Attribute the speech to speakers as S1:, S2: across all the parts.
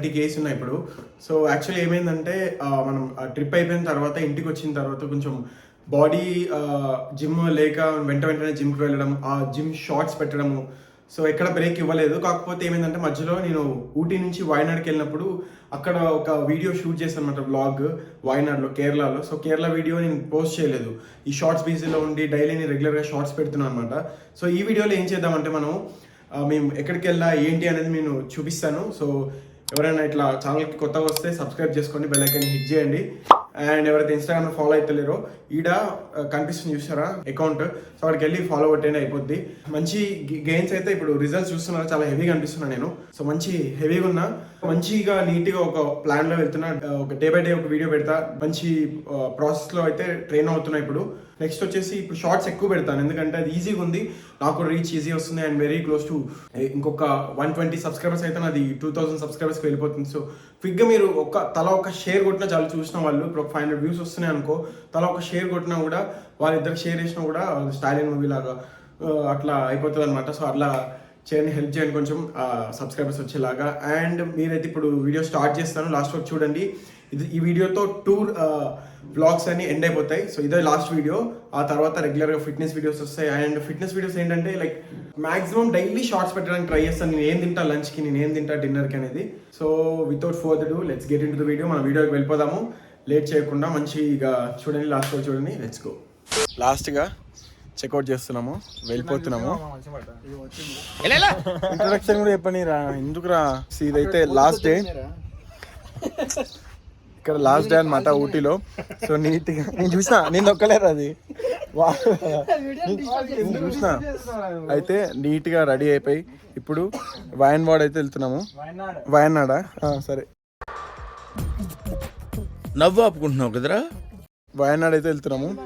S1: Twenty case ఉన్నాయి ఇప్పుడు. So actually ఏమైందంటే మనం ట్రిప్ అయిపోయిన తర్వాత ఇంటికి వచ్చిన తర్వాత కొంచెం బాడీ జిమ్ లేక వెంట వెంటనే జిమ్కి వెళ్ళడం ఆ జిమ్ షార్ట్స్ పెట్టడము. సో ఎక్కడ బ్రేక్ ఇవ్వలేదు. కాకపోతే ఏమైందంటే మధ్యలో నేను ఊటీ నుంచి వాయనాడ్కి వెళ్ళినప్పుడు అక్కడ ఒక వీడియో షూట్ చేశాను అనమాట బ్లాగ్ వాయనాడ్లో కేరళలో సో కేరళ వీడియో నేను పోస్ట్ చేయలేదు. ఈ షార్ట్స్ బిజీలో ఉండి డైలీ నేను రెగ్యులర్గా షార్ట్స్ పెడుతున్నాను అనమాట సో ఈ వీడియోలో ఏం చేద్దామంటే మనం మేము ఎక్కడికి వెళ్ళా ఏంటి అనేది నేను చూపిస్తాను. సో ఎవరైనా ఇట్లా ఛానల్కి కొత్తగా వస్తే సబ్స్క్రైబ్ చేసుకోండి బెల్ ఐకాన్ హిట్ చేయండి. అండ్ ఎవరైతే ఇన్స్టాగ్రామ్లో ఫాలో అవుతలేరో ఈడ కనిపిస్తుంది చూసారా అకౌంట్ సో అక్కడికి వెళ్ళి ఫాలో కొట్టేనే అయిపోద్ది. మంచి గెయిన్స్ అయితే ఇప్పుడు రిజల్ట్స్ చూస్తున్నారు చాలా హెవీగా అనిపిస్తున్నా నేను. సో మంచి హెవీగా ఉన్నా మంచిగా నీట్గా ఒక ప్లాన్లో వెళ్తున్నా. ఒక డే బై డే ఒక వీడియో పెడతా. మంచి ప్రాసెస్లో అయితే ట్రైన్ అవుతున్నా ఇప్పుడు. నెక్స్ట్ వచ్చేసి ఇప్పుడు షార్ట్స్ ఎక్కువ పెడతాను. ఎందుకంటే అది ఈజీగా ఉంది. నాకు రీచ్ ఈజీ వస్తుంది అండ్ వెరీ క్లోజ్ టు ఇంకొక వన్ ట్వంటీ సబ్స్క్రైబర్స్ అయితే నాది టూ థౌసండ్ సబ్స్క్రైబర్స్కి వెళ్ళిపోతుంది. సో క్విక్గా మీరు ఒక తల ఒక షేర్ కొట్టినా చాలా చూసిన వాళ్ళు ఇప్పుడు ఒక ఫైవ్ హండ్రెడ్ వ్యూస్ వస్తున్నాయి అనుకో తల ఒక షేర్ కొట్టినా కూడా వాళ్ళిద్దరు షేర్ చేసినా కూడా స్టాలిన్ మూవీ లాగా అట్లా అయిపోతుంది అనమాట సో అట్లా చేయండి హెల్ప్ చేయండి కొంచెం సబ్స్క్రైబర్స్ వచ్చేలాగా. అండ్ మీరైతే ఇప్పుడు వీడియో స్టార్ట్ చేస్తాను. లాస్ట్ వరకు చూడండి. ఇది ఈ వీడియోతో టూర్ బ్లాగ్స్ అన్ని ఎండ్ అయిపోతాయి. సో ఇదే లాస్ట్ వీడియో ఆ తర్వాత రెగ్యులర్గా ఫిట్నెస్ వీడియోస్ వస్తాయి. అండ్ ఫిట్నెస్ వీడియోస్ ఏంటంటే లైక్ మాక్సిమం డైలీ షార్ట్స్ పెట్టడానికి ట్రై చేస్తాను. నేను ఏం తింటా లంచ్కి నేను ఏం తింటా డిన్నర్కి అనేది. So without further do let's get into the video మన వీడియోకి వెళ్ళిపోదాము. లేట్ చేయకుండా మంచిగా చూడండి లాస్ట్ వరకు చూడండి. లెట్స్ గో లాస్ట్గా చెక్అవుట్ చేస్తున్నాము. వెళ్ళిపోతున్నాము. ఇంట్రొడక్షన్ కూడా చెప్పని రా ఎందుకు రా ఇదైతే లాస్ట్ డే ఇక్కడ లాస్ట్ డే అనమాట ఊటీలో. సో నీట్గా నేను చూసిన నేను నొక్కలేరు అది. నేను చూసిన. అయితే నీట్గా రెడీ అయిపోయి ఇప్పుడు వాయన్వాడ్ అయితే వెళ్తున్నాము. వయనాడా సరే.
S2: నవ్వు ఆపుకుంటున్నావు కదరా?
S1: వయనాడ్ అయితే వెళ్తున్నాము.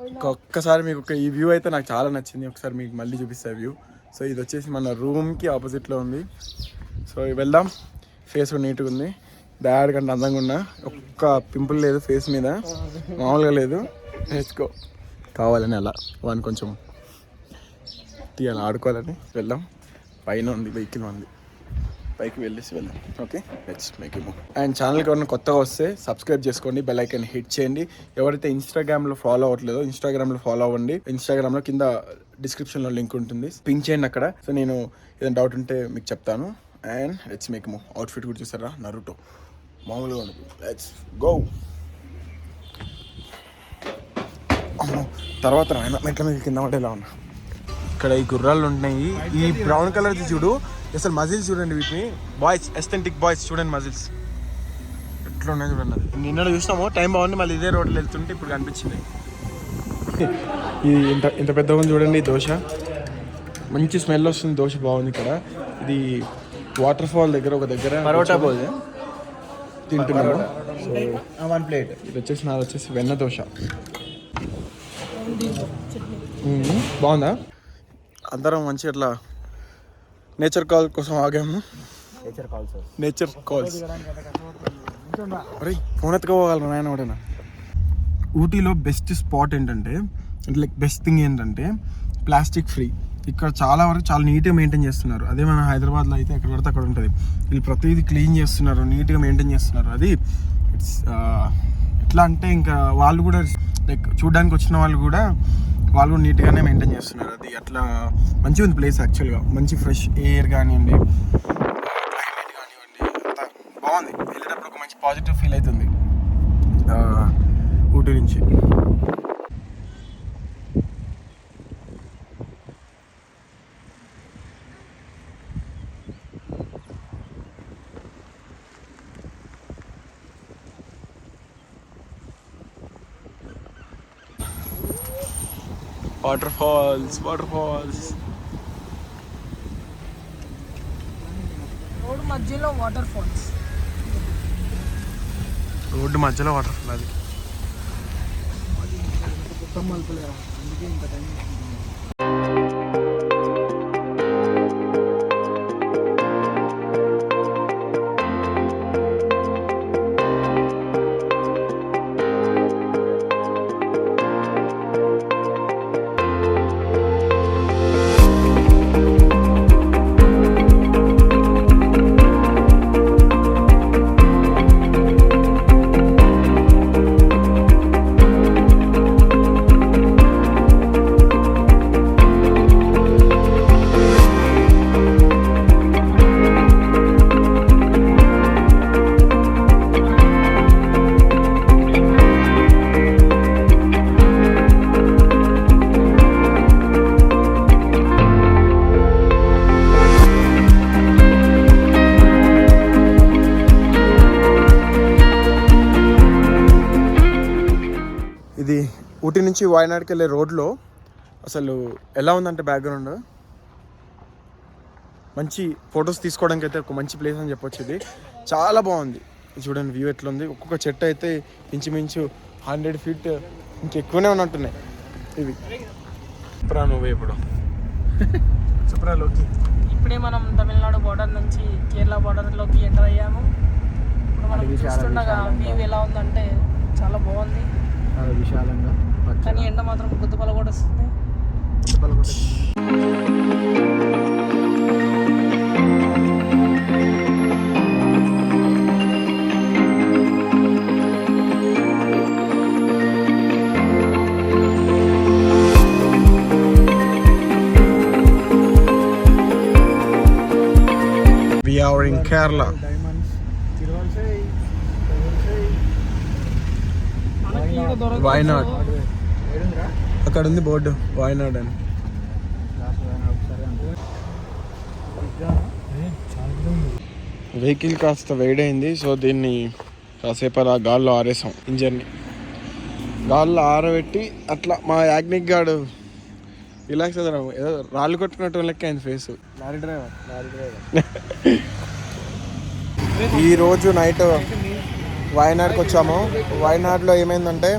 S1: ఒక- ఒక్కసారి మీకు ఒక ఈ వ్యూ అయితే నాకు చాలా నచ్చింది. ఒకసారి మీకు మళ్ళీ చూపిస్తా వ్యూ. సో ఇది వచ్చేసి మన రూమ్కి ఆపోజిట్లో ఉంది. సో వెళ్దాం. ఫేస్ నీట్గా ఉంది. డాడ్ కంటే అందంగా ఉన్నా ఒక్క పింపుల్ లేదు ఫేస్ మీద. మామూలుగా లేదు. నేర్చుకో కావాలని అలా వాడిని కొంచెం తీయాలి ఆడుకోవాలని వెళ్దాం. పైన ఉంది వెహికల్ ఉంది. పైకి వెళ్ళేసి వెళ్దాం. Okay let's make move and ఛానల్కి ఎవరైనా కొత్తగా వస్తే సబ్స్క్రైబ్ చేసుకోండి బెల్ ఐకన్ హిట్ చేయండి. ఎవరైతే ఇన్స్టాగ్రామ్లో ఫాలో అవ్వట్లేదో ఇన్స్టాగ్రామ్లో ఫాలో అవ్వండి. ఇన్స్టాగ్రామ్లో కింద డిస్క్రిప్షన్లో లింక్ ఉంటుంది. పింక్ చేయండి అక్కడ. సో నేను ఏదైనా డౌట్ ఉంటే మీకు చెప్తాను. And let's make move outfit కూడా చూసారా? నరుటో మామూలుగా ఉండదు. లెట్స్ గో తర్వాత నాయన మెట్ల మీద కింద పడేలా ఉన్నా. ఇక్కడ ఈ గుర్రాలు ఉంటున్నాయి. ఈ బ్రౌన్ కలర్ చూడు. అసలు మజిల్స్ చూడండి వీటిని. బాయ్స్ ఎస్థెంటిక్ బాయ్స్ చూడండి మజిల్స్ ఎట్లా ఉన్నాయి చూడండి అది నిన్న చూసినాము. టైం బాగుంది. మళ్ళీ ఇదే రోడ్లు వెళ్తుంటే ఇప్పుడు కనిపించింది. ఇది ఇంత ఇంత పెద్దగా ఉంది చూడండి దోశ. మంచి స్మెల్ వస్తుంది. దోశ బాగుంది ఇక్కడ. ఇది వాటర్ ఫాల్ దగ్గర ఒక దగ్గర
S2: పరోటా పోజ్
S1: తింటున్నాము. సో
S2: వన్ ప్లేట్
S1: ఇది వచ్చేసి నాది వచ్చేసి వెన్న దోశ. బాగుందా? అందరం మంచి అట్లా నేచర్ కాల్ కోసం ఆగాము.
S2: నేచర్ కాల్స్
S1: నేచర్ కాల్స్ అరే ఫోన్ ఎత్తుకోగలరు నాయన ఒకటేనా ఊటీలో బెస్ట్ స్పాట్ ఏంటంటే లైక్ బెస్ట్ థింగ్ ఏంటంటే ప్లాస్టిక్ ఫ్రీ ఇక్కడ చాలా వరకు చాలా నీట్గా మెయింటైన్ చేస్తున్నారు. అదే మన హైదరాబాద్లో అయితే ఎక్కడ పడితే అక్కడ ఉంటుంది. వీళ్ళు ప్రతిదీ క్లీన్ చేస్తున్నారు నీట్గా మెయింటైన్ చేస్తున్నారు. అది ఇట్స్ ఎట్లా అంటే ఇంకా వాళ్ళు కూడా లైక్ చూడడానికి వచ్చిన వాళ్ళు కూడా వాళ్ళు కూడా నీట్గానే మెయింటైన్ చేస్తున్నారు. అది అట్లా మంచిగా ఉంది ప్లేస్ యాక్చువల్గా మంచి ఫ్రెష్ ఎయిర్ కానివ్వండి క్లైమేట్ కానివ్వండి అంతా బాగుంది. వెళ్ళేటప్పుడు ఒక మంచి పాజిటివ్ ఫీల్ అవుతుంది ఊటీ నుంచి. Water falls water falls
S3: road మధ్యలో వాటర్ ఫాల్స్
S1: రోడ్డు మధ్యలో వాటర్ ఫాల్ అది ఇది నుంచి వాయనాడ్కి వెళ్ళే రోడ్లో అసలు ఎలా ఉందంటే బ్యాక్గ్రౌండ్? మంచి ఫొటోస్ తీసుకోవడానికి అయితే ఒక మంచి ప్లేస్ అని చెప్పొచ్చు ఇది. చాలా బాగుంది. చూడండి వ్యూ ఎట్లా ఉంది ఒక్కొక్క చెట్టు అయితే ఇంచుమించు హండ్రెడ్ ఫీట్ ఇంకెక్కువనే ఉన్నట్టున్నాయి. ఇవి. చెప్పరా నువ్వు ఇప్పుడు. చెప్పరా లోకి.
S3: ఇప్పుడే మనం తమిళనాడు బోర్డర్ నుంచి కేరళ బోర్డర్లోకి ఎంటర్ అయ్యాము. ఇప్పుడు మనం చూస్తుండగా. వ్యూ ఎలా ఉందంటే చాలా బాగుంది.
S2: చాలా విశాలంగా.
S3: కానీ ఎండ మాత్రం గుద్దుపల కూడా వస్తుంది
S1: వి ఆర్ ఇన్ కేరళ
S3: మనకి ఈడ దొరకదు.
S1: వాయనాడ్ అక్కడ ఉంది బోర్డు వాయనాడ్ అని. వెహికల్ కాస్త వేడైంది సో దీన్ని కాసేపు అలా గాల్లో ఆరేసాం ఇంజన్ని. గాల్లో ఆరబెట్టి అట్లా మా యాగ్నిక్ గాడు రిలాక్స్ అవుతారు ఏదో రాళ్ళు కొట్టుకున్నట్టు లెక్క అయింది face.
S2: Lorry driver lorry driver.
S1: ఈ రోజు నైట్ వాయనాడ్కి వచ్చాము. వాయనాడ్లో ఏమైందంటే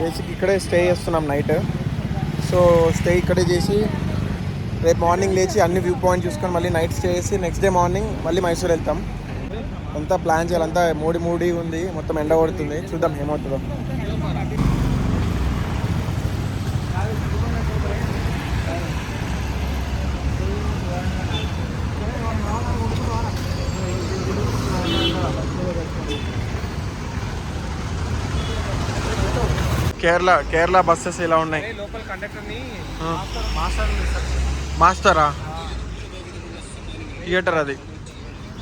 S1: బేసిక్ ఇక్కడే స్టే చేస్తున్నాం నైట్. సో స్టే ఇక్కడే చేసి రేపు మార్నింగ్ లేచి అన్ని వ్యూ పాయింట్ చూసుకొని మళ్ళీ నైట్ స్టే చేసి నెక్స్ట్ డే మార్నింగ్ మళ్ళీ మైసూర్ వెళ్తాం. అంతా ప్లాన్ చేయాలి. అంతా మూడి మూడి ఉంది. మొత్తం ఎండ కొడుతుంది. చూద్దాం ఏమవుతుందో. కేరళ కేరళ బస్సెస్ ఇలా ఉన్నాయి?
S3: లోకల్ కండక్టర్ని
S1: ఆ.
S3: మాస్టర్
S1: థియేటర్ అది.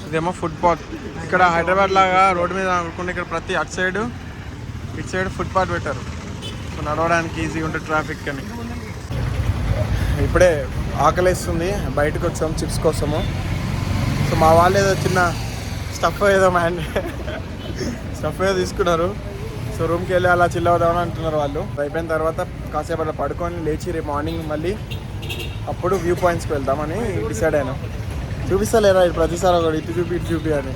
S1: ఇదేమో ఫుట్పాత్ ఇక్కడ హైదరాబాద్ లాగా రోడ్డు మీద అనుకుంటే ఇక్కడ ప్రతి అటు సైడ్ ఇటు సైడ్ ఫుట్పాత్ పెట్టారు. సో నడవడానికి ఈజీగా ఉంటుంది ట్రాఫిక్ అని ఇప్పుడే ఆకలేస్తుంది. బయటకు వచ్చాం చిప్స్ కోసము. సో మా వాళ్ళు ఏదో చిన్న స్టఫ్ ఏదో మ్యాన్ స్టఫ్ ఏదో తీసుకున్నారు. సో రూమ్కి వెళ్ళి అలా చిల్ అవుదామని అంటున్నారు వాళ్ళు. అయిపోయిన తర్వాత కాసేపు అలా పడుకొని లేచి రేపు మార్నింగ్ మళ్ళీ అప్పుడు వ్యూ పాయింట్స్కి వెళ్దామని డిసైడ్ అయినా. చూపిస్తలేరా ఇటు ప్రతిసారి ఒకటి ఇటు చూపి ఇటు చూపి అని?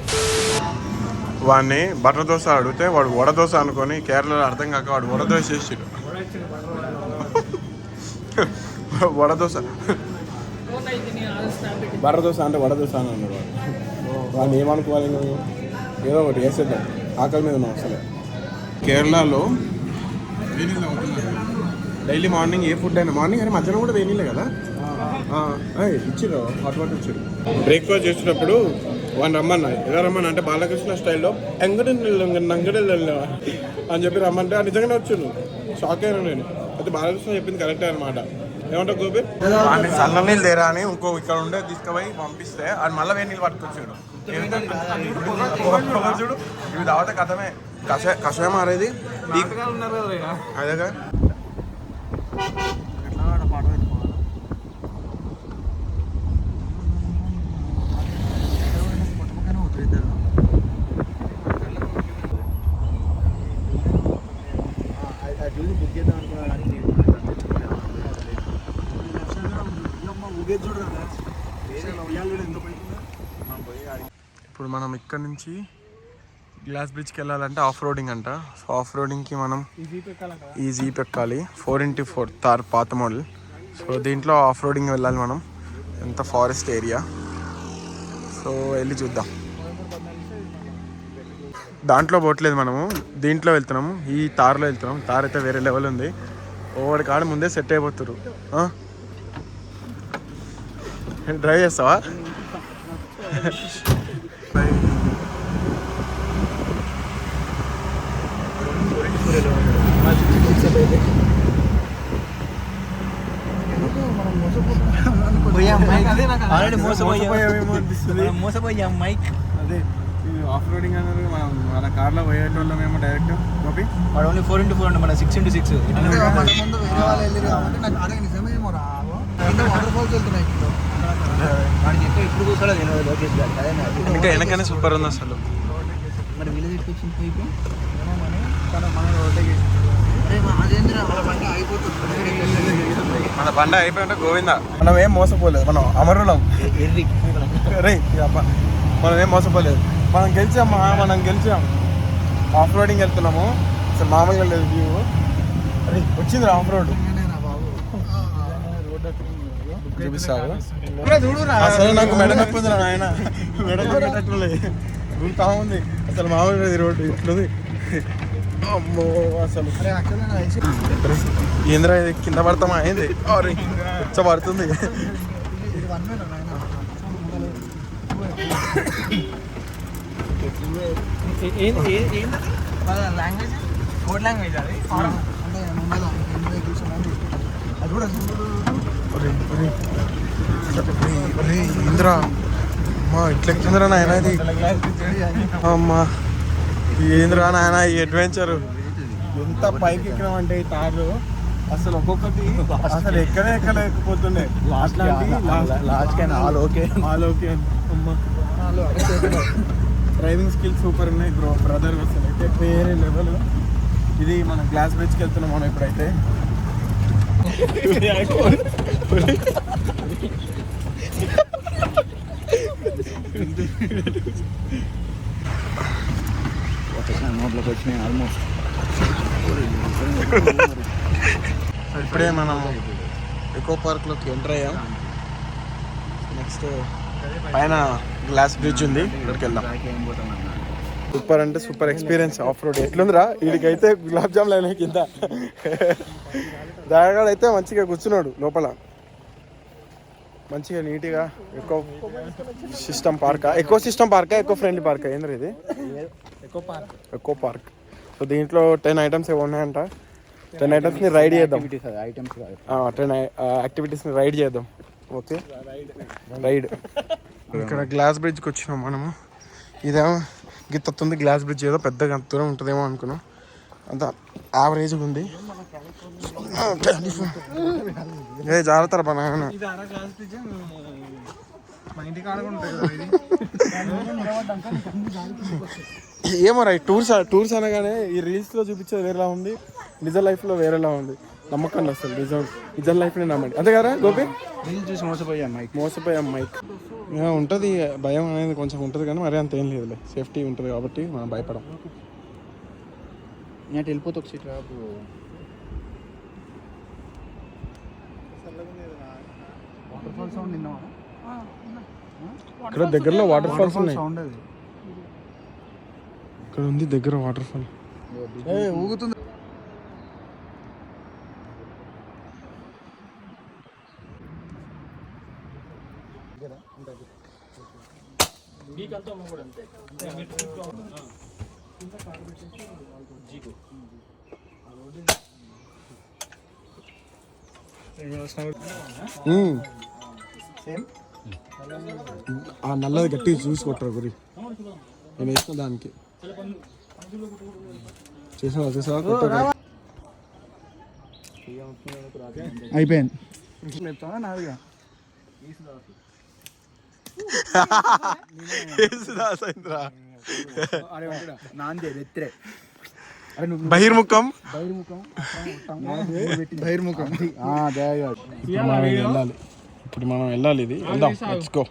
S1: వాడిని బటర్ దోశ అడిగితే వాడు వడ దోశ అనుకొని కేరళలో అర్థం కాక వాడు వడ దోశ చేసిరు వడ దోశ. బటర్ దోశ అంటే వడ దోశ అని అన్నాడు వాడు. వాడిని ఏమనుకోవాలి నువ్వు? ఏదో ఒకటి వేసేద్దాం ఆకలి మీద ఉన్నాం అసలే. కేరళలో డైలీ మార్నింగ్ ఏ ఫుడ్ అయినా మార్నింగ్ అయినా మధ్యాహ్నం కూడా వేయలే కదా ఇచ్చిర్రు హాట్ వాటర్ ఇచ్చారు బ్రేక్ఫాస్ట్ చేసినప్పుడు వాడిని రమ్మన్నా ఎలా రమ్మన్నా అంటే బాలకృష్ణ స్టైల్లో ఎంగడి నంగడి అని చెప్పి రమ్మంటే ఆ నిజంగానే వచ్చిండు షాక్ అయినా నేను అయితే బాలకృష్ణ చెప్పింది కరెక్టే అనమాట ఏమంటావు గోపి వాడిని చల్ల నీళ్ళు తేరా అని ఇంకో ఇక్కడ ఉండే తీసుకుపోయి పంపిస్తే అది మళ్ళీ వేడి నీళ్ళు పట్టుకొచ్చాడు చూడు ఇవి తాగితే కథమే కషాయ కషాయం మారేది అదేగా ఇప్పుడు మనం ఇక్కడ నుంచి గ్లాస్ బ్రిడ్జ్కి వెళ్ళాలంటే ఆఫ్ రోడింగ్ అంట. సో ఆఫ్ రోడింగ్కి మనం ఈ జీప్ ఎక్కాలి ఫోర్ ఇంటూ ఫోర్ తార్ పాత మోడల్. సో దీంట్లో ఆఫ్ రోడింగ్ వెళ్ళాలి మనం. ఎంత ఫారెస్ట్ ఏరియా. సో వెళ్ళి చూద్దాం. దాంట్లో పోవట్లేదు మనము. దీంట్లో వెళ్తున్నాము. ఈ తార్లో వెళ్తున్నాం తార్ అయితే వేరే లెవెల్ ఉంది. ఓడి కాడ ముందే సెట్ అయిపోతురు డ్రైవ్ చేస్తావా?
S2: ఆల్రెడీ
S1: అనిపిస్తుంది.
S2: మోసపోయాం మైక్.
S1: అదే ఆఫ్ రోడింగ్ అన్నారు మనం మన కార్లో పోయేటోళ్ళమేమో డైరెక్ట్ గోపి?
S2: వాడు ఓన్లీ ఫోర్ ఇంటూ ఫోర్ అండి మన సిక్స్ ఇంటూ సిక్స్.
S1: ఇంకా వెనకనే సూపర్ ఉంది అసలు.
S2: మరి
S4: ఏమో మరి తన మన బండి అయిపోతుంది
S1: మన బండ అయిపోయింటే గోవింద. మనం ఏం మోసపోలేదు మనం అమరులం. రే మనం ఏం మోసపోలేదు. మనం గెలిచామా మనం గెలిచాం. ఆఫ్ రోడింగ్ వెళ్తున్నాము. అసలు మామూలుగా లేదు వ్యూ. అరే వచ్చింది ఆఫ్ రోడ్ చూపిస్తారు అసలు నాకు మెడ నొప్పి ఉంది నాయన. మెడ గుంతా ఉంది. అసలు మామూలుగా రోడ్డు. ఇట్లుంది అమ్మో అసలు. ఏంద్రా? ఇది? కింద పడతామా? అయింది అరే ఇచ్చ పడుతుంది.
S2: లాంగ్వేజ్ కోడ్ లాంగ్వేజ్ అది?
S4: అది కూడా
S1: ఇంద్రా అమ్మా ఇట్లా ఎక్కుతుందిరా నాయన ఇది? అమ్మా. ఏంద్రా నాయన ఈ అడ్వెంచర్ ఎంత పైకి ఎక్కినామంటే ఈ తార్లు? అసలు ఒక్కొక్కటి అసలు ఎక్కడే ఎక్కలేకపోతుండే.
S2: Last all okay
S1: all okay అమ్మా. డ్రైవింగ్ స్కిల్స్ సూపర్ ఉన్నాయి బ్రో బ్రదర్ అసలు అయితే వేరే లెవెల్ ఇది మన గ్లాస్ బ్రిడ్జ్కి వెళ్తున్నాం మనం ఇప్పుడైతే.
S2: నోట్లోకి వచ్చినాయి ఆల్మోస్ట్
S1: ఇప్పుడే మనం ఎకో పార్క్లోకి ఎంటర్ అయ్యాం. నెక్స్ట్ పైన గ్లాస్ బ్రిడ్జ్ ఉంది. ఇక్కడికి వెళ్దాం. సూపర్ అంటే సూపర్ ఎక్స్పీరియన్స్ ఆఫ్ రోడ్ ఎట్లుందిరా? వీడికైతే గులాబ్ జామ్ లైన్ కింద. దాగాడైతే అయితే మంచిగా కూర్చున్నాడు లోపల. మంచిగా నీట్గా ఎకో సిస్టమ్ పార్కా ఎకో సిస్టమ్ పార్కా ఎకో ఫ్రెండ్లీ పార్కా? ఏంద్ర ఇది?
S2: ఎక్కువ పార్క్.
S1: Eco park. సో దీంట్లో టెన్ ఐటమ్స్ ఏమి ఉన్నాయంట. టెన్ ఐటమ్స్ని రైడ్ చేద్దాం. టెన్ యాక్టివిటీస్ని రైడ్ చేద్దాం. ఓకే? రైడ్ ఇక్కడ గ్లాస్ బ్రిడ్జ్కి వచ్చినాం మనము. ఇదేమో గిత్తుంది గ్లాస్ బ్రిడ్జ్ ఏదో పెద్దగా అంత దూరం ఉంటుందేమో అనుకున్నాం. అంత యావరేజ్ ఉంది. ఏ జాగ్రత్త
S4: ఇది
S1: ఏమో రైట్ టూర్స్ టూర్స్ అనగానే ఈ రీల్స్లో చూపించేది వేరేలా ఉంది. నిజ లైఫ్లో వేరేలా ఉంది. నమ్మకండి అసలు నిజం. నిజం లైఫ్ని నమ్మండి. అంతే కదా గోపి?
S2: రీల్ చూసి మోసపోయాం మైక్
S1: మోసపోయాం మైక్ ఉంటుంది భయం అనేది కొంచెం ఉంటుంది కానీ మరీ అంత ఏం లేదులే. సేఫ్టీ ఉంటుంది కాబట్టి మనం భయపడం.
S2: నేను వెళ్ళిపోతే ఒక సీట్ వాటర్ ఫాల్ సౌండ్ విన్నావా?
S1: ఇక్కడ దగ్గరలో వాటర్ ఫాల్స్ ఉన్నాయి.
S2: సౌండ్ అది.
S1: ఇక్కడ ఉంది దగ్గర వాటర్ ఫాల్
S4: ఊగుతుంది.
S2: సేమ్
S1: ఆ నల్లది గట్టిగా చూసి కొట్టరు గురి. నేను వేసిన దానికి. చూసావా చూసావా? కొట్టరు
S2: అయిపోయింది.
S4: నాదిగా
S2: నాందే వెత్రే
S1: బహిర్ముఖం.
S4: బహిర్ముఖం.
S1: ఇప్పుడు మనం వెళ్ళాలి. ఇప్పుడు మనం వెళ్ళాలి ఇది. వెళ్దాం. లెట్స్ గో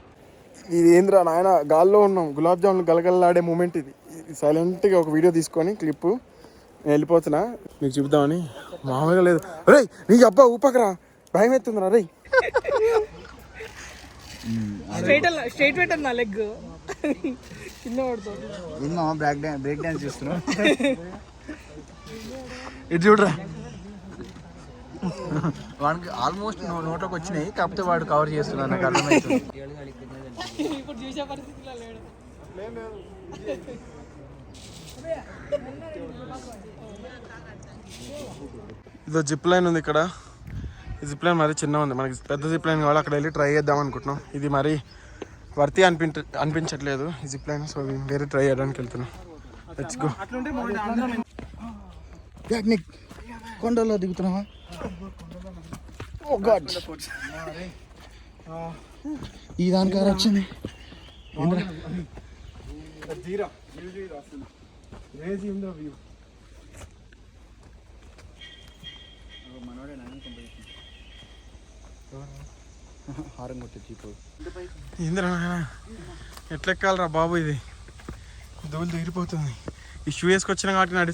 S1: ఇది ఏంద్రా నాయన? గాల్లో ఉన్నాం. గులాబ్ జామున్ గలగలలాడే మూమెంట్ ఇది. సైలెంట్గా ఒక వీడియో తీసుకొని క్లిప్ నేను వెళ్ళిపోతున్నా. మీకు చూద్దామని మామూలుగా లేదు. రే నీకు అబ్బా ఊపకరా? భయం ఎత్తుందిరా రే
S3: స్ట్రైట్ స్ట్రైట్ పెట్టండి నా లెగ్ కింద పడుతుంది.
S2: విన్నా బ్రేక్ డాన్స్ చేస్తున్నావు.
S1: ఇది చూడరా.
S2: వాడికి ఆల్మోస్ట్ నోట్లోకి వచ్చినాయి కాకపోతే వాడు కవర్ చేస్తున్నాడు నాకు అర్థమవుతుంది
S3: ఇప్పుడు చూసే పరిస్థితిలో లేడు.
S1: ఇదో జిప్ లైన్ ఉంది ఇక్కడ. ఈ జిప్ లైన్ మరీ చిన్న ఉంది. మనకి పెద్ద జిప్ లైన్ కావాలి అక్కడ వెళ్ళి ట్రై చేద్దాం అనుకుంటున్నాం. ఇది మరి వర్తి అనిపించ అనిపించట్లేదు ఈ జిప్ లైన్ సో వేరే ట్రై చేయడానికి వెళ్తున్నాం. లెట్స్
S4: నీకు కొండలో దిగుతున్నావా? ఈ దానికి వచ్చింది.
S1: ఇంద్రా ఎట్లెక్కాలరా బాబు ఇది? దోలు దిగిరిపోతుంది ఈ షూ వేసుకొచ్చిన కాబట్టి నడి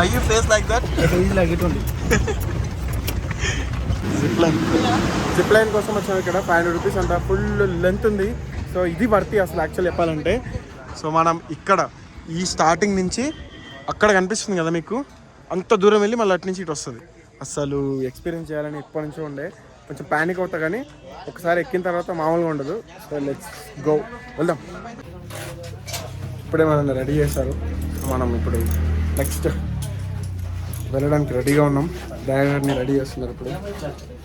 S1: my you face like that zip line zip line కోసం వచ్చాము ఇక్కడ. ఫైవ్ హండ్రెడ్ రూపీస్ అంట ఫుల్ లెంత్ ఉంది. సో ఇది వర్తి అసలు యాక్చువల్ చెప్పాలంటే. సో మనం ఇక్కడ ఈ స్టార్టింగ్ నుంచి అక్కడ కనిపిస్తుంది కదా మీకు? అంత దూరం వెళ్ళి మళ్ళీ అటు నుంచి ఇటు వస్తుంది. అసలు ఎక్స్పీరియన్స్ చేయాలని ఎప్పటి నుంచో ఉండే. కొంచెం ప్యానిక్ అవుతా కానీ ఒకసారి ఎక్కిన తర్వాత మామూలుగా ఉండదు. సో లెట్స్ గో వెళ్దాం. ఇప్పుడే మనం రెడీ చేశారు. మనం ఇప్పుడు నెక్స్ట్ వెళ్ళడానికి రెడీగా ఉన్నాం. డ్రైవర్ని రెడీ చేస్తున్నారు ఇప్పుడు.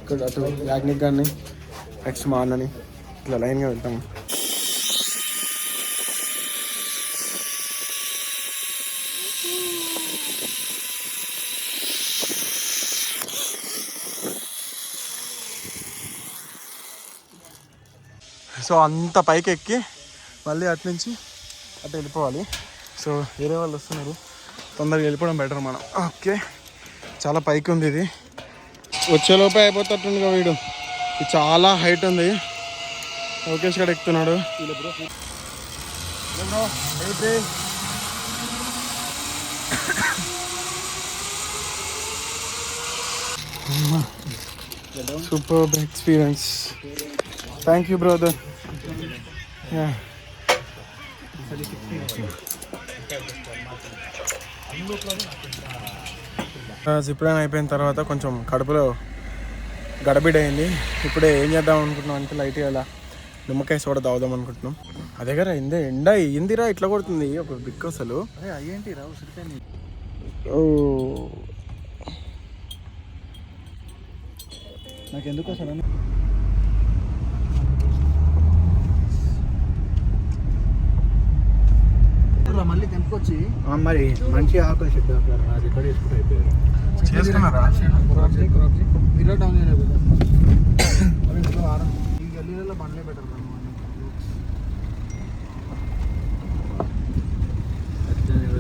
S1: ఇక్కడ అటు యాగ్నిక్ గారిని నెక్స్ట్ మా అన్నని ఇట్లా లైన్గా వెళ్తాము. సో అంత పైకి ఎక్కి మళ్ళీ అటు నుంచి అటు వెళ్ళిపోవాలి. సో వేరే వాళ్ళు వస్తున్నారు. తొందరగా వెళ్ళిపోవడం బెటర్ మనం. ఓకే. చాలా పైకి ఉంది ఇది. వచ్చేలోపే అయిపోతుందిగా వీడు. ఇది చాలా హైట్ ఉంది. లోకేష్ గడ ఎక్కుతున్నాడు. Super experience thank you brother yeah zipline అయిపోయిన తర్వాత కొంచెం కడుపులో గడబిడ అయింది ఇప్పుడే ఏం చేద్దాం అనుకుంటున్నాం అంటే లైట్ అలా నిమ్మకాయ సోడా తాగుదాం అనుకుంటున్నాం. అదే కదా ఇందే ఎండ ఏందిరా ఇట్లా కొడుతుంది. ఒక బిగ్ అసలు.
S2: అయ్యేంటి సిరికాయ
S1: ఓ.
S2: నాకు ఎందుకు అసలు
S4: మళ్ళీ తెంపుకొచ్చి
S2: మరి మంచి ఆకులు చెట్టు అది ఇక్కడ వేసుకుంటూ అయిపోయారు
S1: చేసుకున్నారా?
S4: మిర్రర్ డౌన్ చేయలేదు ఇంట్లో ఆరం ఈ గల్లీలలో బండ్లే బెటర్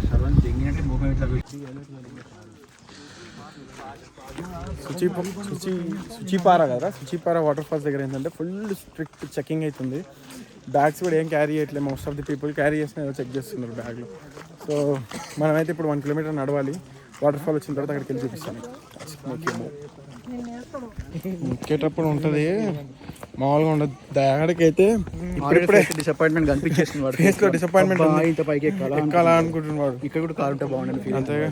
S2: సర్వం తెంగినట్టు ముఖం ఇట్లా పెట్టి
S1: శుచి శుచి శుచిపార కదా శుచిపార వాటర్ ఫాల్స్ దగ్గర ఏంటంటే ఫుల్ స్ట్రిక్ట్ చెకింగ్ అవుతుంది. బ్యాగ్స్ కూడా ఏం క్యారీ చేయట్లేదు. Most of the people carry చేసిన ఏదో చెక్ చేస్తున్నారు బ్యాగ్లో సో మనమైతే ఇప్పుడు వన్ కిలోమీటర్ నడవాలి. వాటర్ ఫాల్ వచ్చిన తర్వాత అక్కడికి వెళ్ళి చూపిస్తాను. ఎక్కేటప్పుడు ఉంటుంది. మామూలుగా ఉండదు. అక్కడికైతే ఇప్పుడిప్పుడే
S2: డిసప్పాయింట్మెంట్ కనిపించేస్తుంది వాడు
S1: లో ఉంది.
S2: ఇంత పైకి ఎక్కాలా
S1: ఎక్కాలా అనుకుంటున్నాడు
S2: ఇక్కడ కూడా కారు ఉంటే బాగుండని ఫీల్
S1: అంతేగా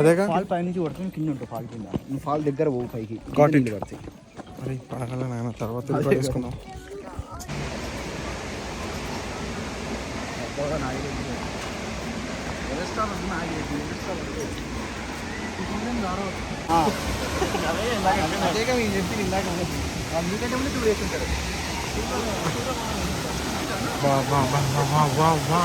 S1: అదేగా
S2: ఫాల్ పై నుంచి కొడుతుంది కింద ఉంటుంది ఫాల్ కింద నువ్వు ఫాల్ దగ్గర పోవు పైకి.
S1: Got it.
S2: నీళ్ళు పడతాయి
S1: మరి పడగల నాయన తర్వాత వేసుకుందాం
S4: అదేగా మీరు చెప్పింది ఇందాక మీకంటే ముందు టూ వేసుకుంటారు
S1: వా వా వా వా వా వా వా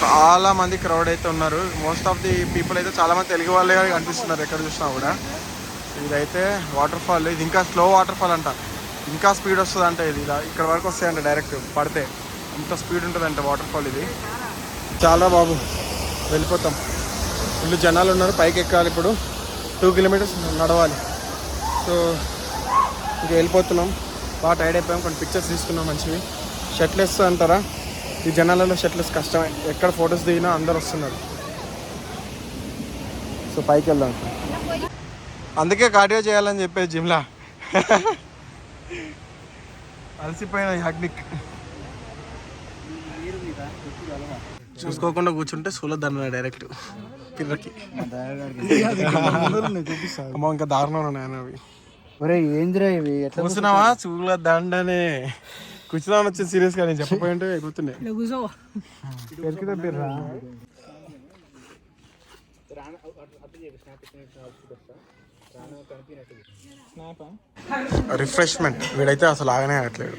S1: చాలా మంది క్రౌడ్ అయితే ఉన్నారు. మోస్ట్ ఆఫ్ ది పీపుల్ అయితే చాలా మంది తెలుగు వాళ్ళే కనిపిస్తున్నారు ఎక్కడ చూసినా కూడా. ఇదైతే వాటర్ ఫాల్ ఇది ఇంకా స్లో వాటర్ ఫాల్ అంట. ఇంకా స్పీడ్ వస్తుంది అంట ఇది. ఇలా ఇక్కడ వరకు వస్తాయంట డైరెక్ట్ పడితే. అంత స్పీడ్ ఉంటుందంట వాటర్ ఫాల్ ఇది. చాలా బాబు. వెళ్ళిపోతాం. ఫుల్ జనాలు ఉన్నారు పైకి ఎక్కాలి ఇప్పుడు. టూ కిలోమీటర్స్ నడవాలి. సో ఇంక వెళ్ళిపోతున్నాం. బాగా టైర్డ్ అయిపోయాం. కొన్ని పిక్చర్స్ తీసుకున్నాం మంచివి. షర్ట్లెస్ అంటారా? ఈ జనాలలో షర్ట్లెస్ కష్టమే. ఎక్కడ ఫొటోస్ దిగినా అందరు వస్తున్నారు. సో పైకి వెళ్దాం. అందుకే కార్డియో చేయాలని చెప్పేది జిమ్లా. అలసిపోయిన యాగ్నిక్. చూసుకోకుండా కూర్చుంటే సూల దండ డైరెక్ట్ పిల్లకి అమ్మ ఇంకా దారుణం ఉన్నాయి అవి
S4: ఒరే ఏందిరా ఇవి? ఎట్లా
S1: కూర్చున్నావా? సూల దండనే. కూర్చున్నామని వచ్చింది సీరియస్గా నేను చెప్పపోయి ఉంటే అయిపోతుండే
S3: ఇలా కూర్చో
S1: పెరికితే పేర్రా రిఫ్రెష్మెంట్. వీడైతే అసలు ఆగనే ఆగట్లేడు.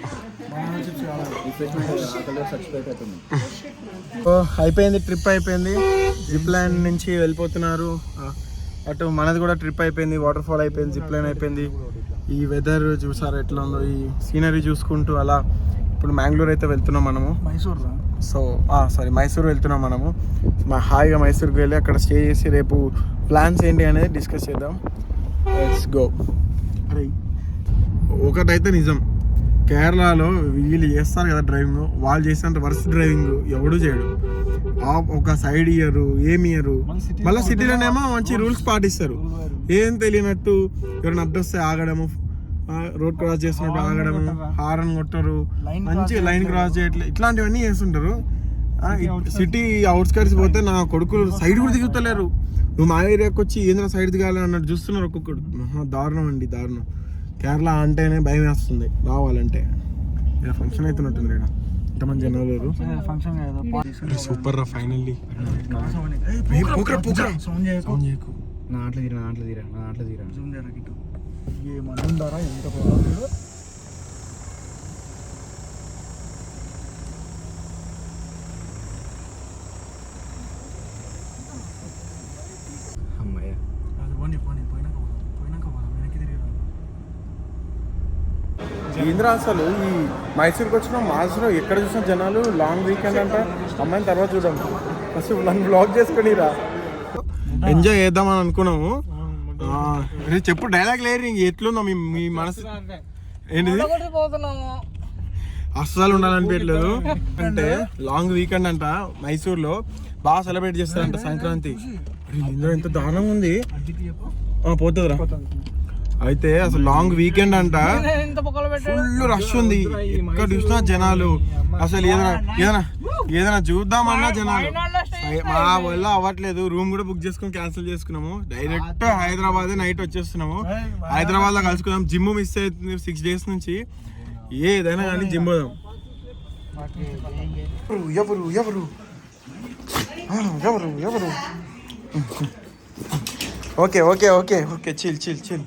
S1: అయిపోయింది ట్రిప్ అయిపోయింది. జిప్ లైన్ నుంచి వెళ్ళిపోతున్నారు. అటు మనది కూడా ట్రిప్ అయిపోయింది వాటర్ ఫాల్ అయిపోయింది జిప్ లైన్ అయిపోయింది. ఈ వెదర్ చూసారు ఎట్లా ఉందో ఈ సీనరీ చూసుకుంటూ అలా ఇప్పుడు మ్యాంగ్లూర్ అయితే వెళ్తున్నాం మనము.
S4: మైసూర్
S1: సో సారీ మైసూర్ వెళ్తున్నాం మనము. మా హాయిగా మైసూర్కి వెళ్ళి అక్కడ స్టే చేసి రేపు ప్లాన్స్ ఏంటి అనేది డిస్కస్ చేద్దాం. లెట్స్ గో అరే ఒకటైతే నిజం. కేరళలో వీళ్ళు చేస్తారు కదా డ్రైవింగ్ వాళ్ళు చేసినంత వర్స్ట్ డ్రైవింగ్ ఎవడు చేయడు. ఆ ఒక సైడ్ ఇయ్యరు ఏమి ఇయ్యరు మళ్ళీ సిటీలోనేమో మంచి రూల్స్ పాటిస్తారు. ఏం తెలియనట్టు ఎవరైనా అడ్డొస్తే ఆగడము రోడ్ క్రాస్ చేస్తున్నట్టు ఆగడము హారన్ కొట్టరు. మంచి లైన్ క్రాస్ చేయట్లేదు. ఇట్లాంటివన్నీ చేస్తుంటారు. సిటీ అవుట్స్కట్స్ పోతే నా కొడుకులు సైడ్ కూడా దిగుతలేరు. నువ్వు మా ఏరియాకి వచ్చి ఏంద్రా సైడ్ దిగాలి అన్నట్టు చూస్తున్నారు ఒక్కొక్కడు. మహా దారుణం అండి దారుణం. కేరళ అంటేనే భయం వేస్తుంది రావాలంటే. ఇక్కడ ఫంక్షన్ అవుతున్నట్టుంది ఇక్కడ. ఇంతమంది జనాలు లేరు. సూపర్ రా ఫైనల్లీ
S2: నా ఆటలు తీరా నా ఆటలు తీరా నా ఆటలు తీరా
S4: జూమ్ చేయరా ఇటు ఏమన్నా ఉండారా ఎంత పొలాలు
S2: అమ్మాయ
S4: అది పోనీ పోనీ పోయినాక పోదాం. పోయినాక పోదాం. వెనక్కి తిరిగి రా.
S1: ఏంద్రా అసలు ఈ మైసూర్కి వచ్చిన మైసూర్ ఎక్కడ చూసిన జనాలు లాంగ్ వీకెండ్ అంట? అమ్మాయిని తర్వాత చూద్దాం. ఫస్ట్ నన్ను బ్లాక్ చేసుకునిరా ఎంజాయ్ చేద్దామని అనుకున్నాము. రే చెప్పు డైలాగ్ లేరు ఇంక. ఎట్లుందో మీ మీ మనసు? ఏంటిది? అస్సలు ఉండాలనిపించలేదు అంటే లాంగ్ వీకెండ్ అంట మైసూర్లో. బాగా సెలబ్రేట్ చేస్తారంట సంక్రాంతి. ఇందులో ఎంత దారుణంగా ఉంది.
S4: అడ్డికి చెప్పు
S1: ఆ, పోతుందిరా. అయితే అసలు లాంగ్ వీకెండ్ అంట. ఫుల్ రష్ ఉంది. ఎక్కడ చూసినా జనాలు. అసలు ఏదైనా ఏదైనా ఏదైనా చూద్దామన్నా జనాలు. మా వల్ల అవ్వట్లేదు. రూమ్ కూడా బుక్ చేసుకుని క్యాన్సిల్ చేసుకున్నాము. డైరెక్ట్ హైదరాబాద్ నైట్ వచ్చేస్తున్నాము. హైదరాబాద్లో కలుసుకుందాం. జిమ్ మిస్ అవుతుంది సిక్స్ డేస్ నుంచి. ఏదైనా కానీ జిమ్ పోదాం. ఎవరు ఎవరు? ఎవరు ఎవరు? Okay okay okay okay chill chill chill